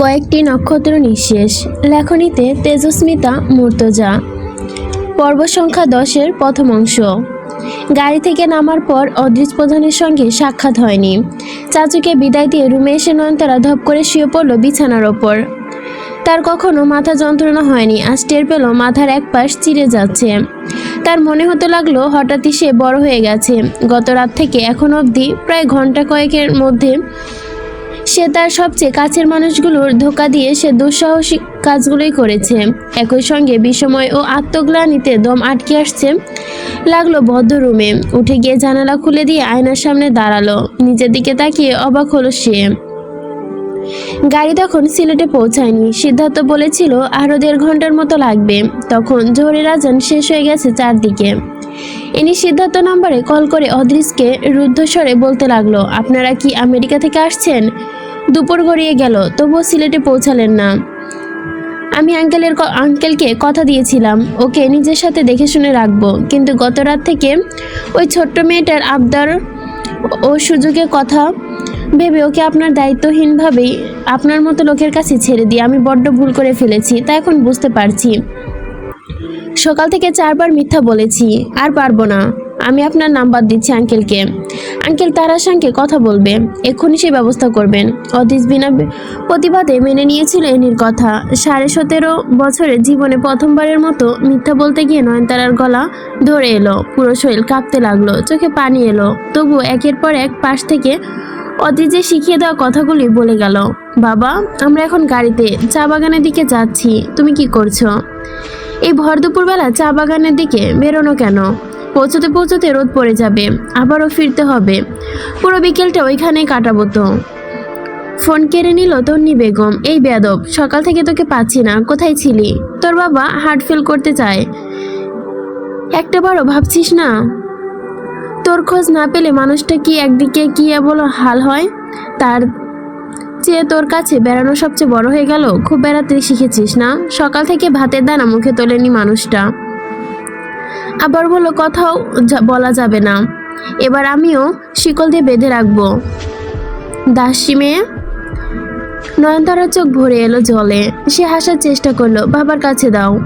কয়েকটি নক্ষত্র নিঃশেষ। লেখনীতে তেজস্মিতা, মূর্তজা। পর্ব সংখ্যা দশের প্রথম অংশ। গাড়ি থেকে নামার পর অদৃশ প্রধানের সঙ্গে সাক্ষাৎ হয়নি। চাচুকে বিদায় দিয়ে রুমে এসে নয়নতারা ধপ করে শুয়ে পড়ল বিছানার ওপর। তার কখনো মাথা যন্ত্রণা হয়নি, আজ টের পেল মাথার এক পাশ চিড়ে যাচ্ছে। তার মনে হতে লাগল হঠাৎই সে বড় হয়ে গেছে। গত রাত থেকে এখন অবধি প্রায় ঘণ্টা কয়েকের মধ্যে সে তার সবচেয়ে কাছের মানুষগুলোর ধোকা দিয়ে সে দুঃসাহসিক কাজগুলোই করেছে। একই সঙ্গে বিষময় ও আত্মগ্লানিতে দম আটকে আসছে। লাগল বদ্ধ রুমে। উঠে গিয়ে জানালা খুলে দিয়ে আয়নার সামনে দাঁড়াল। নিজের দিকে তাকিয়ে অবাক হলো সে। গাড়ি তখন সিলেটে পৌঁছায়নি। সিদ্ধার্থ বলেছিল, আরও দেড় ঘণ্টার মতো লাগবে। তখন জোহরের আজান শেষ হয়ে গেছে চারদিকে। ইনি সিদ্ধার্থ নাম্বারে কল করে অদৃশকে রুদ্ধস্বরে বলতে লাগল, আপনারা কি আমেরিকা থেকে আসছেন? দুপুর গড়িয়ে গেল, তবুও সিলেটে পৌঁছালেন না। আমি আঙ্কেলের আঙ্কেলকে কথা দিয়েছিলাম, ওকে নিজের সাথে দেখে শুনে রাখব, কিন্তু গত রাত থেকে ওই ছোট্ট মেয়েটার আবদার ও সুযোগের কথা ভেবে ওকে আপনার দায়িত্বহীনভাবেই আপনার মতো লোকের কাছে ছেড়ে দিয়ে আমি বড্ড ভুল করে ফেলেছি, তা এখন বুঝতে পারছি। সকাল থেকে চারবার মিথ্যা বলেছি, আর পারব না। আমি আপনার নাম্বার দিচ্ছি আঙ্কেলকে। আঙ্কেল তারার সঙ্গে কথা বলবে। এক্ষুনি সে ব্যবস্থা করবেন। অতীশ বিনা প্রতিবাদে মেনে নিয়েছিল এনির কথা। সাড়ে সতেরো বছরের জীবনে প্রথমবারের মতো মিথ্যা বলতে গিয়ে নয়নতারার গলা ধরে এলো। পুরো শরীর কাঁপতে লাগল, চোখে পানি এলো। তবু একের পর এক পাশ থেকে অতীজে শিখিয়ে দেওয়া কথাগুলি বলে গেল, বাবা, আমরা এখন গাড়িতে চা বাগানের দিকে যাচ্ছি। তুমি কি করছ? এই ভর দুপুরবেলা চা বাগানের দিকে বেরোনো কেন? পৌঁছতে পৌঁছতে রোদ পড়ে যাবে, আবারও ফিরতে হবে। পুরো বিকেলটা ওইখানেই কাটাবো তো। ফোন কেড়ে নিল তন্নি বেগম, এই বেয়াদব, সকাল থেকে তোকে পাচ্ছি না, কোথায় ছিলি? তোর বাবা হার্ট ফেল করতে চায়। একটা বারও ভাবছিস না? তোর খোঁজ না পেলে মানুষটা কি একদিকে কি বলো হাল হয়? তার চেয়ে তোর কাছে বেড়ানো সবচেয়ে বড় হয়ে গেল? খুব বেড়াতে শিখেছিস না? সকাল থেকে ভাতের দানা মুখে তোলেনি মানুষটা। আবার বলো, কথাও বলা যাবে না। এবার আমিও শিকল দিয়ে বেঁধে রাখব। দাসী মেয়ে, নয়নতারার চোখ ভরে এলো জলে। সে হাসার চেষ্টা করল, বাবার কাছে দাও।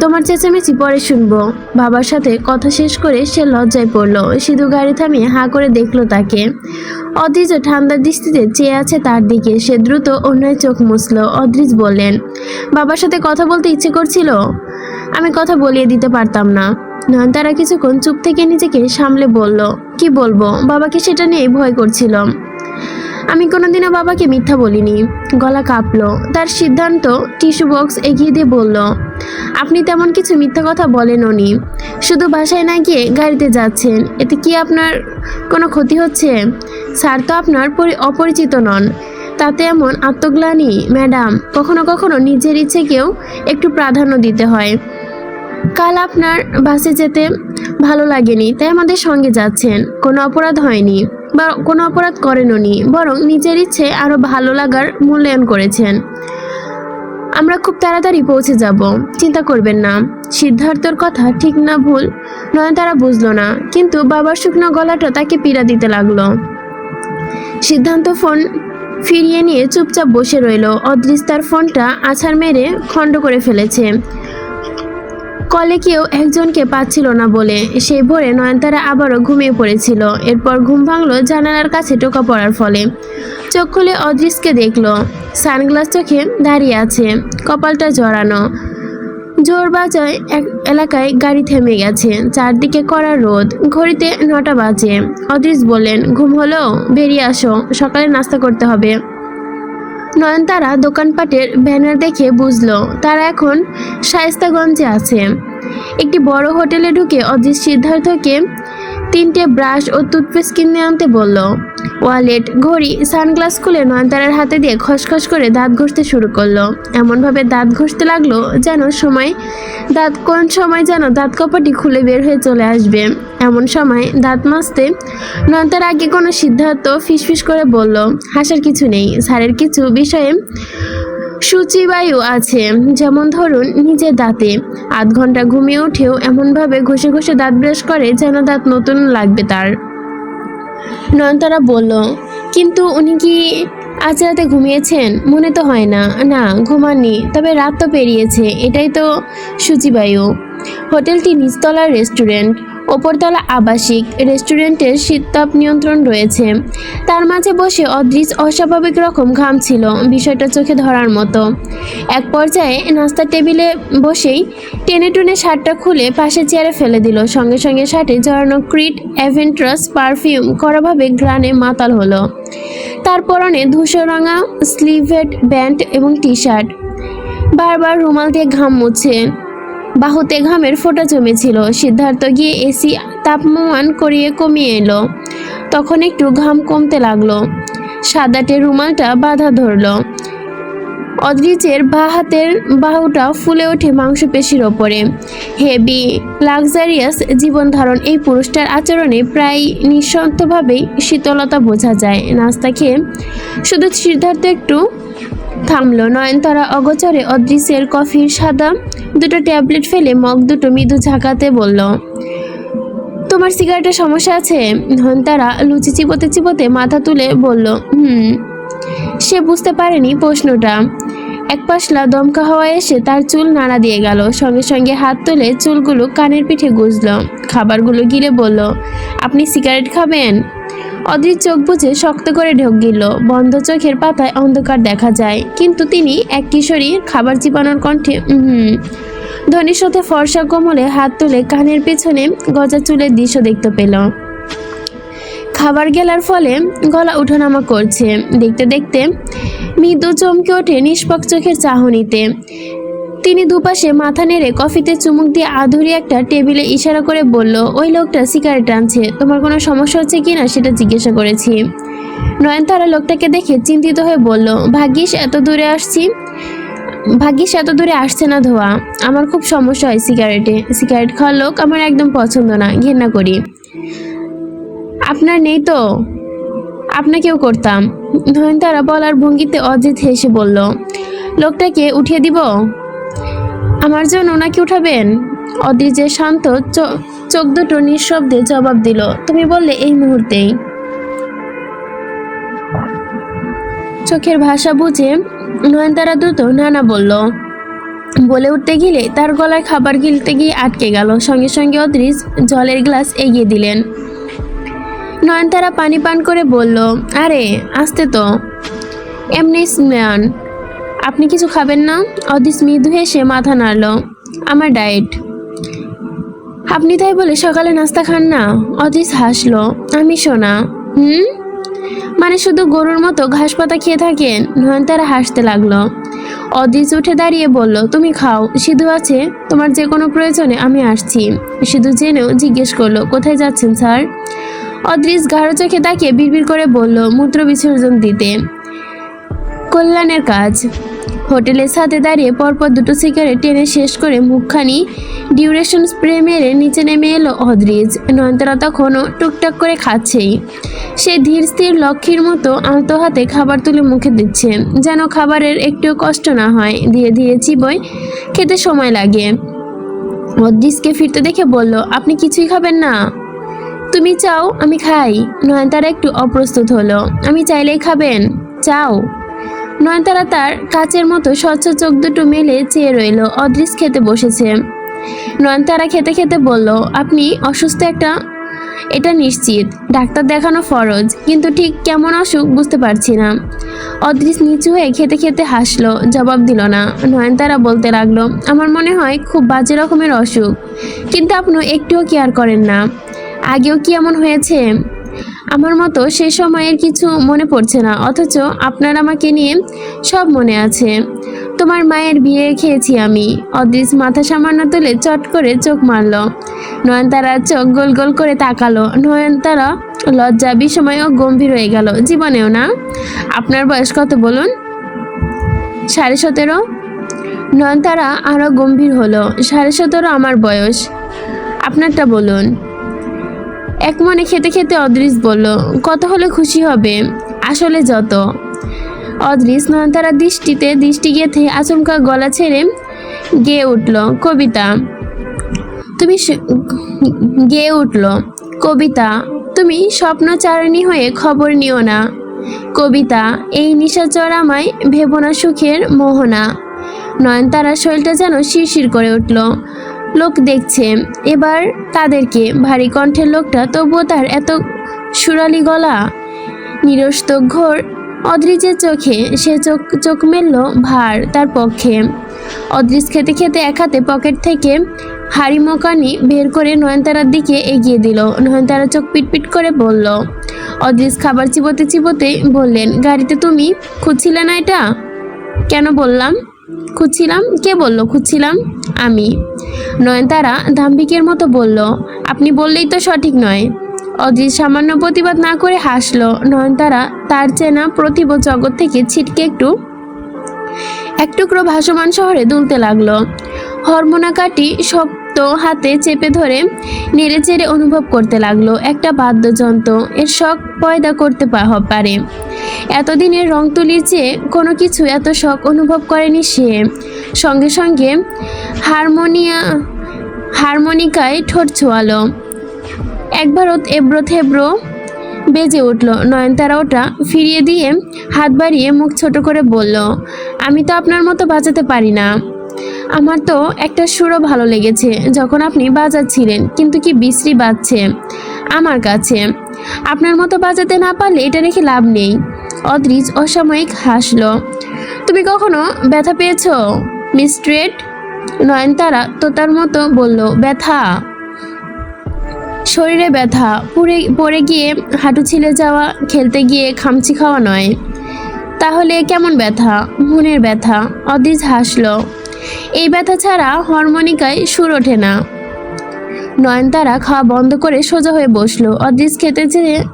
তোমার চেঁচামেচি পরে শুনব। বাবার সাথে কথা শেষ করে সে লজ্জায় পড়ল। সিধু গাড়ি থামিয়ে হাঁ করে দেখল তাকে। অদ্রিজ ঠান্ডার দৃষ্টিতে চেয়ে আছে তার দিকে। সে দ্রুত অন্যায় চোখ মুছল। অদ্রিজ বললেন, বাবার সাথে কথা বলতে ইচ্ছে করছিল? আমি কথা বলিয়ে দিতে পারতাম না। নয়নতারা কিছুক্ষণ চুপ থেকে নিজেকে সামলে বলল, কি বলব? বাবাকে সেটা নিয়ে ভয় করছিল আমি কোনোদিনও বাবাকে মিথ্যা বলিনি। গলা কাঁপলো। তার সিদ্ধান্ত টিস্যু বক্স এগিয়ে দিয়ে বলল, আপনি তেমন কিছু মিথ্যা কথা বলেন উনি শুধু বাসায় না গিয়ে গাড়িতে যাচ্ছেন। এতে কি আপনার কোনো ক্ষতি হচ্ছে? স্যার তো আপনার পরি- অপরিচিত নন। তাতে এমন আত্মগ্লানি, ম্যাডাম, কখনো কখনো নিজের ইচ্ছেকেও একটু প্রাধান্য দিতে হয়। কাল আপনার বাসে যেতে ভালো লাগেনি, তাই আমাদের সঙ্গে যাচ্ছেন। কোনো অপরাধ হয়নি বা কোনো অপরাধ করেন উনি বরং নিজের ইচ্ছে আরও ভালো লাগার মূল্যায়ন করেছেন। আমরা খুব তাড়াতাড়ি পৌঁছে যাব, চিন্তা করবেন না। সিদ্ধার্থর কথা ঠিক না ভুল, নয়নতারা বুঝলো না, কিন্তু বাবার শুকনো গলাটা তাকে পীড়া দিতে লাগল। সিদ্ধান্ত ফোন ফিরিয়ে নিয়ে চুপচাপ বসে রইল। অদৃশ তার ফোনটা আছাড় মেরে খণ্ড করে ফেলেছে। কলে কেউ একজনকে পাচ্ছিল না বলে। সেই ভোরে নয়নতারা আবারও ঘুমিয়ে পড়েছিল। এরপর ঘুম ভাঙলো জানালার কাছে টোকা পড়ার ফলে। চোখ খুলে অদৃশকে দেখল। সানগ্লাস চোখে দাঁড়িয়ে আছে। কপালটা জড়ানো। জোর বাজায় এক এলাকায় গাড়ি থেমে গেছে। চারদিকে কড়া রোদ। ঘড়িতে নটা বাজে। অদৃশ বললেন, ঘুম হলো? বেরিয়ে আসো। সকালে নাস্তা করতে হবে। নয়নতারা দোকানপাটের ব্যানার দেখে বুঝলো, তারা এখন শায়স্তাগঞ্জে আছে। একটি বড় হোটেলে ঢুকে অজিত সিদ্ধার্থকে তিনটে ব্রাশ ও টুথপেস্ট কিনে আনতে বলল। ওয়ালেট, ঘড়ি, সানগ্লাস খুলে নয়নতারার হাতে দিয়ে খসখস করে দাঁত ঘষতে শুরু করল। এমনভাবে দাঁত ঘষতে লাগল যেন সময়, দাঁত, কোন সময় যেন দাঁত কপাটি খুলে বের হয়ে চলে আসবে। এমন সময় দাঁত মাজতে নয়নতার আগে কোনো সিদ্ধার্থ ফিসফিস করে বলল হাসার কিছু নেই। স্যারের কিছু বিষয়ে সূচিবায়ু আছে। যেমন ধরুন, নিজের দাঁতে। আধ ঘণ্টা ঘুমিয়ে উঠেও এমনভাবে ঘষে ঘষে দাঁত ব্রাশ করে যেন দাঁত নতুন লাগবে তার। নয়নতারা বলল, কিন্তু উনি কি আজ রাতে ঘুমিয়েছেন? মনে তো হয় না। না, ঘুমাননি, তবে রাত তো পেরিয়েছে। এটাই তো সূচিবায়ু। হোটেলটি নিচতলার রেস্টুরেন্ট। ওপরতলা আবাসিক রেস্টুরেন্টের শীততাপ নিয়ন্ত্রণ রয়েছে। তার মাঝে বসে অদৃশ অস্বাভাবিক রকম ঘাম ছিল বিষয়টা চোখে ধরার মতো। এক পর্যায়ে নাস্তার টেবিলে বসেই টেনে টুনে শার্টটা খুলে পাশে চেয়ারে ফেলে দিল। সঙ্গে সঙ্গে শার্টে জড়ানো ক্রিট, অ্যাভেন্ট্রাস, পারফিউম করাভাবে গ্রানে মাতাল হলো। তার পরনে ধূসরাঙা স্লিভেড ব্যান্ড এবং টি শার্ট বারবার রুমাল দিয়ে ঘাম মুছে। বাহুতে ঘামের ফোঁটা জমেছিল। সিদ্ধার্থ গিয়ে এসি তাপমান করিয়ে কমিয়ে এলো। তখন একটু ঘাম কমতে লাগল। সাদাটে রুমালটা বাধা ধরলো। অদ্রিজের বা হাতের বাহুটা ফুলে ওঠে মাংসপেশির ওপরে। হেভি, লাক্সারিয়াস জীবনধারণ এই পুরুষটার আচরণে প্রায় নিঃশব্দভাবেই শীতলতা বোঝা যায়। নাস্তা খেয়ে শুধু সিদ্ধার্থ একটু থামল। নয়নতারা অগচরে অদৃশ্যের কফির সাদা দুটো ট্যাবলেট ফেলে মগ দুটো মৃদু ঝাঁকাতে বলল, তোমার সিগারেটের সমস্যা আছে? নয়নতারা লুচি চিবোতে চিবোতে মাথা তুলে বলল, হুম। সে বুঝতে পারেনি প্রশ্নটা। এক পাশলা দমকা হওয়া এসে তার চুল নাড়া দিয়ে গেল, সঙ্গে সঙ্গে হাত তুলে চুলগুলো কানের পিঠে গুজল। খাবারগুলো গিলে বলল, আপনি সিগারেট খাবেন? অদৃত চোখ বুঝে শক্ত করে ঢোক গিল বন্ধ চোখের পাতায় অন্ধকার দেখা যায়। কিন্তু তিনি এক কিশোরীর খাবার চিবানোর কণ্ঠে ধনির সাথে ফর্সা কোমলে হাত তুলে কানের পেছনে গজা চুলের দৃশ্য দেখতে পেল। খাবার গেলার ফলে গলা উঠানামা করছে। দেখতে দেখতে মৃদু চমকে ওঠে নিষ্পক চোখের চাহনিতে। তিনি দুপাশে মাথা নেড়ে কফিতে চুমুক দিয়ে আধুরি একটা টেবিলে ইশারা করে বলল, ওই লোকটা সিগারেট আনছে তোমার কোনো সমস্যা হচ্ছে কি না সেটা জিজ্ঞাসা করেছি। নয়নতারা লোকটাকে দেখে চিন্তিত হয়ে বলল, ভাগ্যিস এত দূরে আসছি, ভাগ্যিস এত দূরে আসছে না ধোয়া। আমার খুব সমস্যা হয় সিগারেটে। সিগারেট খাওয়ার লোক আমার একদম পছন্দ না, ঘেন্না করি। আপনার নেই তো? আপনাকেও করতাম। নয়নতারা বলার ভঙ্গিতে অজিত হেসে বলল, লোকটাকে উঠিয়ে দিব? আমার জন্য ওনাকে উঠাবেন? অদ্রিজের শান্ত চোখ দুটো নিঃশব্দে জবাব দিল, তুমি বললে এই মুহূর্তেই। চোখের ভাষা বুঝে নয়নতারা দ্রুত নানা বলল, বলে উঠতে গেলে তার গলায় খাবার গিলতে গিয়ে আটকে গেল। সঙ্গে সঙ্গে অদ্রিজ জলের গ্লাস এগিয়ে দিলেন। নয়নতারা পানি পান করে বলল, আরে, আসতে তো। এমনি স্নান আপনি কিছু খাবেন না? অদিস মৃদু হেসে মাথা নাড়ল। আমার ডায়েট। আপনি তাই বলে সকালে নাস্তা খান না? অদিস হাসলো। আমি শোনা হুম? মানে শুধু গরুর মতো ঘাস পাতা খেয়ে থাকেন? নয়নতারা হাসতে লাগল। অদিস উঠে দাঁড়িয়ে বলল, তুমি খাও। সিধু আছে? তোমার যে কোনো প্রয়োজনে আমি আসছি। সিধু জেনেও জিজ্ঞেস করল, কোথায় যাচ্ছেন, স্যার? অদৃশ গাঢ় চোখে তাকিয়ে বিড়বিড় করে বলল, মূত্র বিসর্জন দিতে। কল্যাণের কাজ। হোটেলের সাথে দাঁড়িয়ে পরপর দুটো সিগারেট টেনে শেষ করে মুখখানি ডিউরেশন স্প্রে মেরে নিচে নেমে এলো অদ্রিজ। নয়নতারা তখনও টুকটাক করে খাচ্ছেই। সে ধীর স্থির লক্ষ্মীর মতো আলতো হাতে খাবার তুলে মুখে দিচ্ছে, যেন খাবারের একটুও কষ্ট না হয়। ধীরে ধীরে চিবই খেতে সময় লাগে। অদ্রিজকে ফিরতে দেখে বলল, আপনি কিছুই খাবেন না? তুমি চাও, আমি খাই। নয়নতারা একটু অপ্রস্তুত হলো, আমি চাইলেই খাবেন। চাও? নয়নতারা তার কাচের মতো স্বচ্ছ চোখ দুটো মেলে চেয়ে রইল অদৃশ খেতে বসেছে। নয়নতারা খেতে খেতে বলল, আপনি অসুস্থ একটা এটা নিশ্চিত, ডাক্তার দেখানো ফরজ, কিন্তু ঠিক কেমন অসুখ বুঝতে পারছি না। অদৃশ নিচু হয়ে খেতে খেতে হাসলো, জবাব দিল না। নয়নতারা বলতে লাগল, আমার মনে হয় খুব বাজে রকমের অসুখ, কিন্তু আপনি একটুও কেয়ার করেন না। আগেও কি এমন হয়েছে? আমার মতো সে সময়ের কিছু মনে পড়ছে না, অথচ আপনার আমাকে নিয়ে সব মনে আছে। তোমার মায়ের বিয়ে খেয়েছি আমি। অদৃশ মাথা সামান্য তুলে চট করে চোখ মারল। নয়নতারা চোখ গোল গোল করে তাকালো। নয়নতারা লজ্জা বিষময়ও গম্ভীর হয়ে গেল। জীবনেও না? আপনার বয়স কত বলুন? সাড়ে সতেরো? নয়নতারা আরও গম্ভীর হলো। সাড়ে সতেরো আমার বয়স। আপনারটা বলুন। এক মনে খেতে খেতে অদৃশ বলল কত হলে খুশি হবে, আসলে যত। অদৃশ নয়নতারা দৃষ্টিতে দৃষ্টি গেঁথে আচমকা গলা ছেড়ে গেয়ে উঠল, কবিতা, তুমি গেয়ে উঠল, কবিতা, তুমি স্বপ্নচারিণী হয়ে খবর নিও না। কবিতা, এই নিশাচর আমায় ভেবনা সুখের মোহনা। নয়নতারা শরীরটা যেন শিরশির করে উঠল। লোক দেখছে। এবার তাদেরকে ভারী কণ্ঠের লোকটা তবুও তার এত সুরালি গলা, নিরস্ত ঘোর অদ্রিজের চোখে সে চোখ চোখ মেলল ভার তার পক্ষে। অদ্রিজ খেতে খেতে এক হাতে পকেট থেকে হাড়ি মোকানি বের করে নয়নতারার দিকে এগিয়ে দিল। নয়নতারা চোখ পিটপিট করে বলল অদ্রিজ খাবার চিবোতে চিবোতে বললেন, গাড়িতে তুমি খুঁজছিলে না এটা? কেন বললাম? খুঁজছিলাম? কে বলল খুঁজছিলাম? আমি। নয়নতারা দাম্ভিকের মতো বলল, আপনি বললেই তো সঠিক নয়। অজিত সামান্য প্রতিবাদ না করে হাসল। নয়নতারা তার চেনা প্রতিভ জগৎ থেকে ছিটকে একটু, এক টুকরো ভাসমান শহরে দুলতে লাগল। হরমোনা কাটি শব্দ হাতে চেপে ধরে নেড়ে চেড়ে অনুভব করতে লাগল। একটা বাদ্যযন্ত্র, এর শখ পয়দা করতে পারে। এতদিনের রং তুলির চেয়ে কোনো কিছু এত শখ অনুভব করেনি সে। সঙ্গে সঙ্গে হারমোনিয়া, হারমোনিকায় ঠোঁট ছোয়ালো। একবার ওত এব্রো থেব্রো বেজে উঠল। নয়নতারা ওটা ফিরিয়ে দিয়ে হাত বাড়িয়ে মুখ ছোট করে বলল, আমি তো আপনার মতো বাজাতে পারি না। আমার তো একটা সুরও ভালো লেগেছে যখন আপনি বাজাচ্ছিলেন কিন্তু কি বিশ্রী বাজছে আমার কাছে। আপনার মতো বাজাতে না পারলে এটা রেখে লাভ নেই। অদ্রিজ অসাময়িক হাসলো। তুমি কখনো ব্যথা পেয়েছ? মিস্ট্রেট নয়নতারা তোতার মতো বলল, ব্যথা? শরীরে ব্যথা, পুড়ে, পড়ে গিয়ে হাঁটু ছিলে যাওয়া, খেলতে গিয়ে খামচি খাওয়া নয়। তাহলে কেমন ব্যথা? মনের ব্যথা। অদ্রিজ হাসলো। এই ব্যথা ছাড়া হরমোনিকায় সুর ওঠে না। নয়নতারা খাওয়া বন্ধ করে সোজা হয়ে বসল। অদিজ খেতে চেয়ে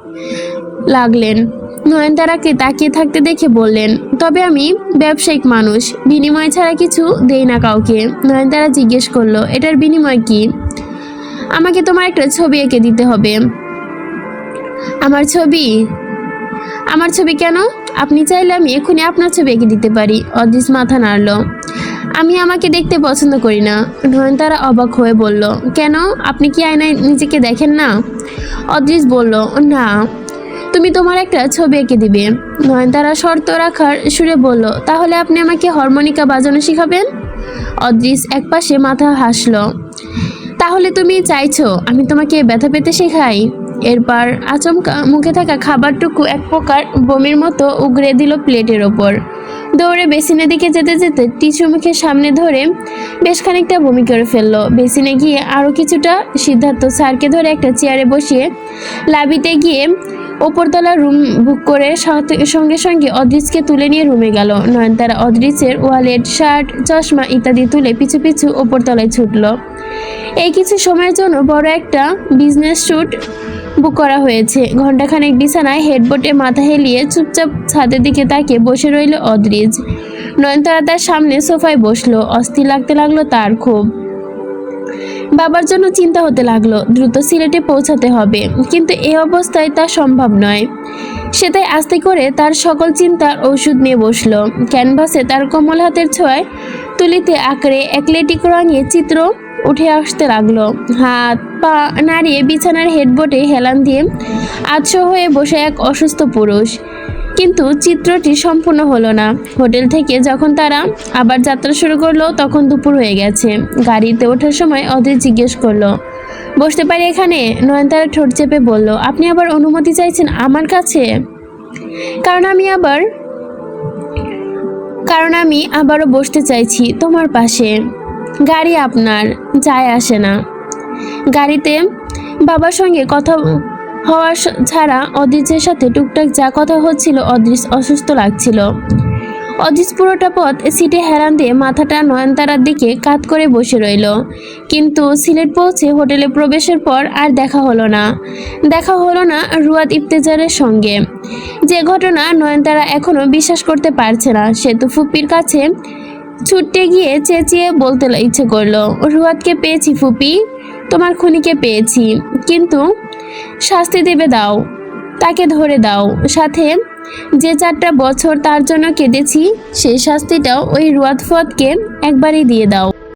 লাগলেন। নয়নতারাকে তাকিয়ে থাকতে দেখে বললেন, তবে আমি ব্যবসায়িক মানুষ, বিনিময় ছাড়া কিছু দেই না কাউকে। নয়নতারা জিজ্ঞেস করল, এটার বিনিময় কি? আমাকে তোমার একটা ছবি এঁকে দিতে হবে। আমার ছবি? আমার ছবি কেন? আপনি চাইলে আমি এক্ষুনি আপনার ছবি এঁকে দিতে পারি। অদিস মাথা নাড়ল। আমি আমাকে দেখতে পছন্দ করি না। নয়নতারা অবাক হয়ে বলল, কেন? আপনি কি আয়নায় নিজেকে দেখেন না? অদৃশ বলল, না। তুমি তোমার একটা ছবি এঁকে দিবে। নয়নতারা শর্ত রাখার সুরে বলল, তাহলে আপনি আমাকে হারমোনিকা বাজানো শিখাবেন? অদৃশ একপাশে মাথা হাসল, তাহলে তুমি চাইছো আমি তোমাকে ব্যথা পেতে শেখাই? এরপর আচমকা মুখে থাকা খাবারটুকু এক প্রকার বমির মতো উগড়ে দিল প্লেটের ওপর। দৌড়ে বেসিনের দিকে যেতে যেতে টিস্যু মুখের সামনে ধরে বেশ খানিকটা বমি করে ফেলল। বেসিনে গিয়ে আরও কিছুটা সিদ্ধার্থ স্যারকে ধরে একটা চেয়ারে বসিয়ে লাবিতে গিয়ে ওপরতলা রুম বুক করে সঙ্গে সঙ্গে অদৃশকে তুলে নিয়ে রুমে গেল। নয়নতারা অদৃশের ওয়ালেট, শার্ট, চশমা ইত্যাদি তুলে পিছু পিছু ওপরতলায় ছুটলো। এই কিছু সময়ের জন্য বড় একটা বিজনেস শ্যুট বুক করা হয়েছে। ঘণ্টাখানেক বিছানায় হেডবোর্ডে মাথা হেলিয়ে চুপচাপ ছাদের দিকে তাকিয়ে বসে রইল অদ্রিজ। নয়নতারা তার সামনে সোফায় বসল, অস্থির লাগতে লাগল তার খুব বাবার জন্য চিন্তা হতে লাগল, দ্রুত সিলেটে পৌঁছাতে হবে, কিন্তু এ অবস্থায় তা সম্ভব নয়। সে তাই আস্তে করে তার সকল চিন্তার ঔষধ নিয়ে বসল। ক্যানভাসে তার কোমল হাতের ছোঁয়ায় তুলিতে আঁকড়ে অ্যাথলেটিক রঙের চিত্র উঠে আসতে লাগল। হাত পা নাড়িয়ে বিছানার হেডবোর্ডে হেলান দিয়ে আচ্ছ হয়ে বসে এক অসুস্থ পুরুষ। কিন্তু চিত্রটি সম্পূর্ণ হলো না। হোটেল থেকে যখন তারা আবার যাত্রা শুরু করল, তখন দুপুর হয়ে গেছে। গাড়িতে ওঠার সময় অধীর জিজ্ঞেস করল, বসতে পারি এখানে? নয়নতারা ঠোঁট চেপে বলল, আপনি আবার অনুমতি চাইছেন আমার কাছে? কারণ আমি আবার, কারণ আমি আবারও বসতে চাইছি তোমার পাশে। গাড়ি আপনার, যায় আসে না। গাড়িতে বাবার সঙ্গে কথা হওয়া ছাড়া অদৃশ্যের সাথে টুকটাক যা কথা হচ্ছিল অদৃশ্য অসুস্থ লাগছিল। অদৃশ্য পুরোটা পথ সিটে হেরান দিয়ে মাথাটা নয়নতারার দিকে কাত করে বসে রইল। কিন্তু সিলেট পৌঁছে হোটেলে প্রবেশের পর আর দেখা হলো না। দেখা হলো না রুয়াদ ইফতেজারের সঙ্গে। যে ঘটনা নয়নতারা এখনও বিশ্বাস করতে পারছে না সেতু ফুপির কাছে ছুটতে গিয়ে চেঁচিয়ে বলতে ইচ্ছে করল, রুয়াদকে পেয়েছি ফুপি, তোমার খুনিকে পেয়েছি, কিন্তু শাস্তি দেবে দাও, তাকে ধরে দাও। সাথে যে চারটা বছর তার জন্য কেঁদেছি, সেই শাস্তিটাও ওই রুয়াদ ফুয়াদকে একবারই দিয়ে দাও।